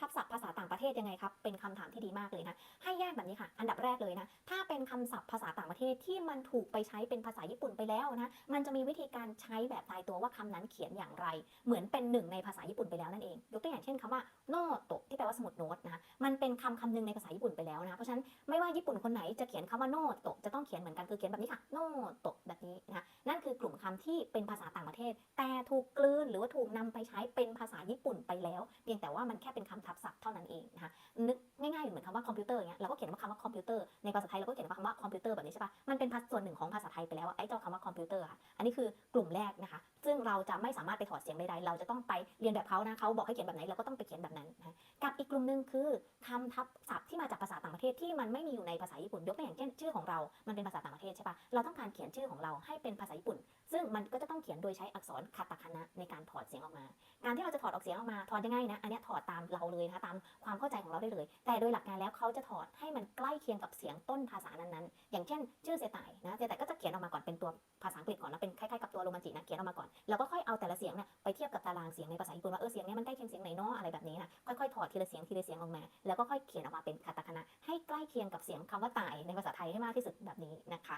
ทับศัพท์ภาษาต่างประเทศยังไงครับ เป็นคำถามที่ดีมากเลยนะ ให้แยกแบบนี้ค่ะ อันดับแรกเลยนะ ถ้าเป็นคำศัพท์ภาษาต่างประเทศที่มันถูกไปใช้เป็นภาษาญี่ปุ่นไปแล้วนะ มันจะมีวิธีการใช้แบบตายตัวว่าคำนั้นเขียนอย่างไร เหมือนเป็นหนึ่งในภาษาญี่ปุ่นไปแล้วนั่นเอง ยกตัวอย่างเช่นคำว่าโนโตะที่แปลว่าสมุดโน้ตนะมันเป็นคำคำหนึ่งในภาษาญี่ปุ่นไปแล้วนะ เพราะฉะนั้นไม่ว่าญี่ปุ่นคนไหนจะเขียนคำว่าโนโตะจะต้องเขียนเหมือนกันคือเขียนแบบนี้ค่ะโนโตะแบบนี้นะคะนั่นคือกลุ่มคำที่เป็นภาษาต่างประเทศ ถูกกลืน หรือว่าถูกนำไปใช้เป็นภาษาญี่ปุ่นไปแล้ว เพียงแต่ว่ามันแค่เป็นคำทับศัพท์เท่านั้นเองนะคะนึกง่ายๆเหมือนคำว่าคอมพิวเตอร์เงี้ยเราก็เขียนว่าคำว่าคอมพิวเตอร์ในภาษาไทยเราก็เขียนว่าคำว่าคอมพิวเตอร์แบบนี้ใช่ปะมันเป็นส่วนหนึ่งของภาษาไทยไปแล้วไอ้เจ้าคำว่าคอมพิวเตอร์อะอันนี้คือกลุ่มแรกนะคะ ซึ่งเราจะไม่สามารถไปถอดเสียงใดๆเราจะต้องไปเรียนแบบเขานะเขาบอกให้เขียนแบบไหนเราก็ต้องไปเขียนแบบนั้นนะกับอีกกลุ่มหนึ่งคือคำทับศัพท์ที่มาจากภาษาต่างประเทศที่มันไม่มีอยู่ในภาษาญี่ปุ่นยกตัวอย่างเช่นชื่อของเรา มันเป็นภาษาต่างประเทศใช่ปะเราต้องการเขียนชื่อของเราให้เป็นภาษาญี่ปุ่น มันก็จะต้องเขียนโดยใช้อักษรคาตาคานะในการถอดเสียงออกมา การที่เราจะถอดออกเสียงออกมาถอดยังไงนะ อันนี้ถอดตามเราเลยนะคะตามความเข้าใจของเราได้เลย แต่โดยหลักการแล้วเขาจะถอดให้มันใกล้เคียงกับเสียงต้นภาษานั้นๆ อย่างเช่น ชื่อเซไตนะเซไตก็จะเขียนออกมาก่อนเป็นตัวภาษาอังกฤษก่อนแล้วเป็นคล้ายๆกับตัวโรมันจินะเขียนออกมาก่อนแล้วก็ค่อยเอาแต่ละเสียงเนี่ยไปเทียบกับตารางเสียงในภาษาญี่ปุ่นว่าเออเสียงนี้มันใกล้เคียงเสียงไหนเนาะอะไรแบบนี้นะค่อยๆถอดทีละเสียงทีละเสียงออกมา แล้วก็ค่อยเขียนออกมาเป็นคาตาคานะให้ใกล้เคียงกับเสียงคำว่าตายในภาษาไทยให้มากที่สุดแบบนี้นะคะ